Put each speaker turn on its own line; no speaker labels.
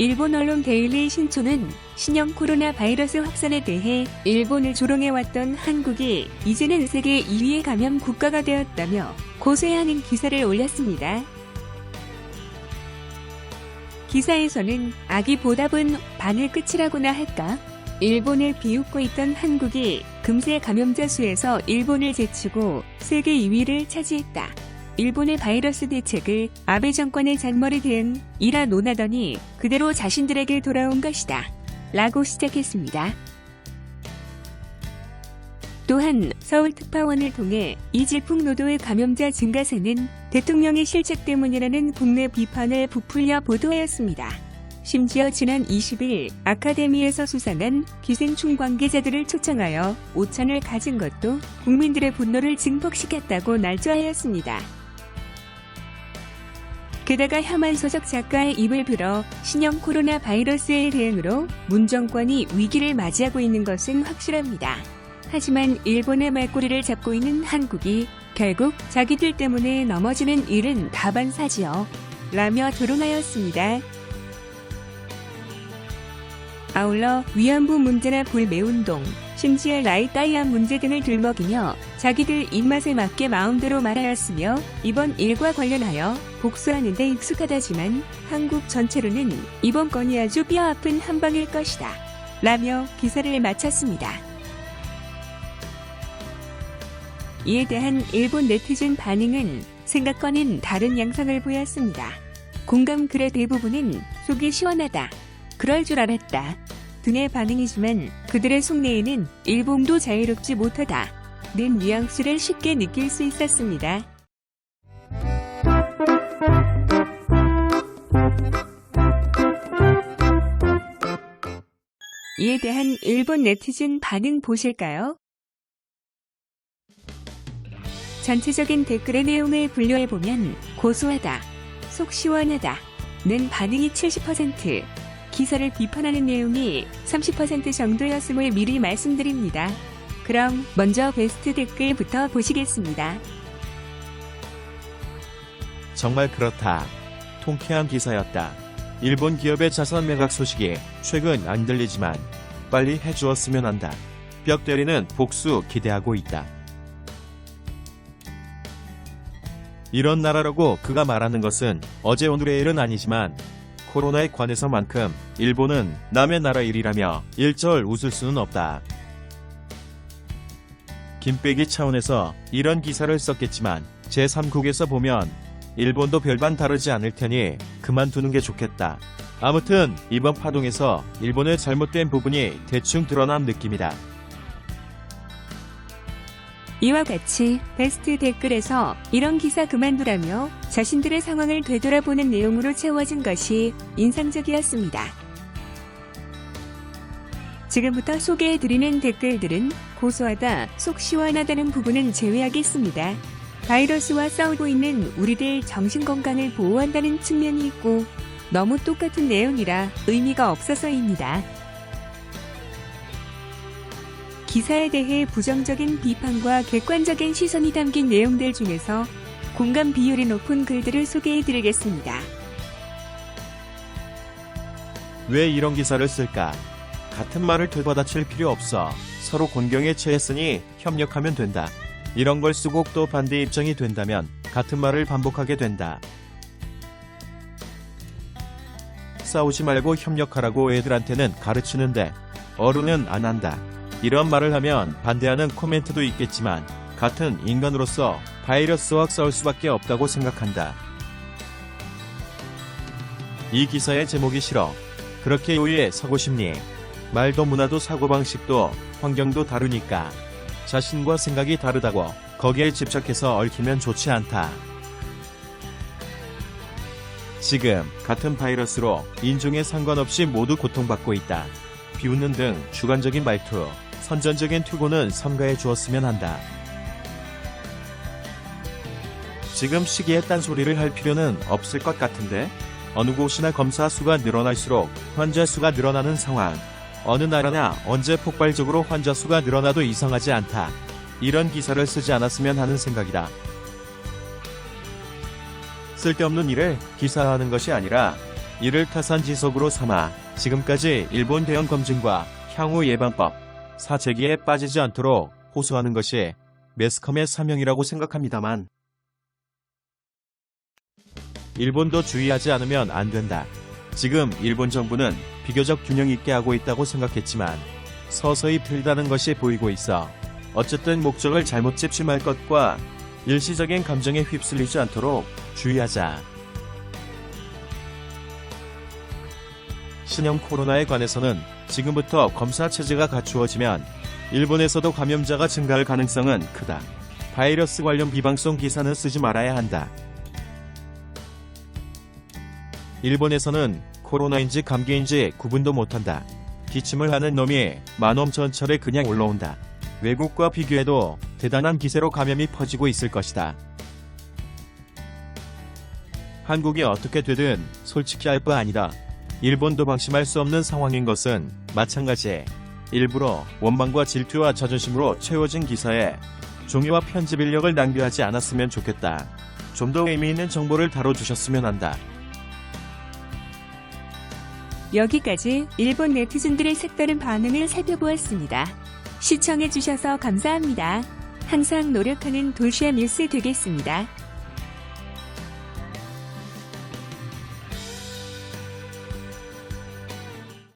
일본 언론 데일리 신촌은 신형 코로나 바이러스 확산에 대해 일본을 조롱해왔던 한국이 이제는 세계 2위의 감염 국가가 되었다며 고소해하는 기사를 올렸습니다. 기사에서는 아기 보답은 바늘 끝이라고나 할까? 일본을 비웃고 있던 한국이 금세 감염자 수에서 일본을 제치고 세계 2위를 차지했다. 일본의 바이러스 대책을 아베 정권의 잔머리 든 이라 논하더니 그대로 자신들에게 돌아온 것이다. 라고 시작했습니다. 또한 서울 특파원을 통해 이 질풍노도의 감염자 증가세는 대통령의 실책 때문이라는 국내 비판을 부풀려 보도하였습니다. 심지어 지난 20일 아카데미에서 수상한 기생충 관계자들을 초청하여 오찬을 가진 것도 국민들의 분노를 증폭시켰다고 날조하였습니다. 게다가 혐한서적 작가의 입을 빌어 신형 코로나 바이러스에 대응으로 문 정권이 위기를 맞이하고 있는 것은 확실합니다. 하지만 일본의 말꼬리를 잡고 있는 한국이 결국 자기들 때문에 넘어지는 일은 다반사지요. 라며 조롱하였습니다. 아울러 위안부 문제나 불매운동, 심지어 라이따이안 문제 등을 들먹이며 자기들 입맛에 맞게 마음대로 말하였으며 이번 일과 관련하여 복수하는 데 익숙하다지만 한국 전체로는 이번 건이 아주 뼈아픈 한방일 것이다. 라며 기사를 마쳤습니다. 이에 대한 일본 네티즌 반응은 생각과는 다른 양상을 보였습니다. 공감 글의 대부분은 속이 시원하다. 그럴 줄 알았다. 등의 반응이지만 그들의 속내에는 일본도 자유롭지 못하다. 는 뉘앙스를 쉽게 느낄 수 있었습니다. 이에 대한 일본 네티즌 반응 보실까요? 전체적인 댓글의 내용을 분류해보면 고소하다, 속 시원하다, 는 반응이 70%, 기사를 비판하는 내용이 30% 정도였음을 미리 말씀드립니다. 그럼 먼저 베스트 댓글부터 보시겠습니다.
정말 그렇다. 통쾌한 기사였다. 일본 기업의 자산 매각 소식이 최근 안 들리지만 빨리 해주었으면 한다. 벽대리는 복수 기대하고 있다. 이런 나라라고 그가 말하는 것은 어제 오늘의 일은 아니지만 코로나에 관해서만큼 일본은 남의 나라 일이라며 일절 웃을 수는 없다. 김빼기 차원에서 이런 기사를 썼겠지만 제3국에서 보면 일본도 별반 다르지 않을 테니 그만두는 게 좋겠다. 아무튼 이번 파동에서 일본의 잘못된 부분이 대충 드러난 느낌이다.
이와 같이 베스트 댓글에서 이런 기사 그만두라며 자신들의 상황을 되돌아보는 내용으로 채워진 것이 인상적이었습니다. 지금부터 소개해드리는 댓글들은 고소하다, 속 시원하다는 부분은 제외하겠습니다. 바이러스와 싸우고 있는 우리들 정신건강을 보호한다는 측면이 있고 너무 똑같은 내용이라 의미가 없어서입니다. 기사에 대해 부정적인 비판과 객관적인 시선이 담긴 내용들 중에서 공감 비율이 높은 글들을 소개해 드리겠습니다.
왜 이런 기사를 쓸까? 같은 말을 되받아칠 필요 없어. 서로 곤경에 처했으니 협력하면 된다. 이런 걸 쓰고 또 반대 입장이 된다면 같은 말을 반복하게 된다. 싸우지 말고 협력하라고 애들한테는 가르치는데 어른은 안 한다. 이런 말을 하면 반대하는 코멘트도 있겠지만 같은 인간으로서 바이러스와 싸울 수밖에 없다고 생각한다. 이 기사의 제목이 싫어. 그렇게 요위에 서고 싶니? 말도 문화도 사고방식도 환경도 다르니까 자신과 생각이 다르다고 거기에 집착해서 얽히면 좋지 않다. 지금 같은 바이러스로 인종에 상관없이 모두 고통받고 있다. 비웃는 등 주관적인 말투, 선전적인 투고는 삼가해 주었으면 한다. 지금 시기에 딴소리를 할 필요는 없을 것 같은데 어느 곳이나 검사 수가 늘어날수록 환자 수가 늘어나는 상황. 어느 나라나 언제 폭발적으로 환자 수가 늘어나도 이상하지 않다. 이런 기사를 쓰지 않았으면 하는 생각이다. 쓸데없는 일을 기사화하는 것이 아니라 이를 타산지석으로 삼아 지금까지 일본 대형 검증과 향후 예방법, 사재기에 빠지지 않도록 호소하는 것이 매스컴의 사명이라고 생각합니다만 일본도 주의하지 않으면 안 된다. 지금 일본 정부는 비교적 균형 있게 하고 있다고 생각했지만 서서히 틀다는 것이 보이고 있어 어쨌든 목적을 잘못 집심할 것과 일시적인 감정에 휩쓸리지 않도록 주의하자. 신형 코로나에 관해서는 지금부터 검사 체제가 갖추어지면 일본에서도 감염자가 증가할 가능성은 크다. 바이러스 관련 비방송 기사는 쓰지 말아야 한다. 일본에서는 코로나인지 감기인지 구분도 못한다. 기침을 하는 놈이 만원 전철에 그냥 올라온다. 외국과 비교해도 대단한 기세로 감염이 퍼지고 있을 것이다. 한국이 어떻게 되든 솔직히 할바 아니다. 일본도 방심할 수 없는 상황인 것은 마찬가지. 일부러 원망과 질투와 자존심으로 채워진 기사에 종이와 편집 인력을 낭비하지 않았으면 좋겠다. 좀 더 의미 있는 정보를 다뤄주셨으면 한다.
여기까지 일본 네티즌들의 색다른 반응을 살펴보았습니다. 시청해주셔서 감사합니다. 항상 노력하는 돌시아 뉴스 되겠습니다.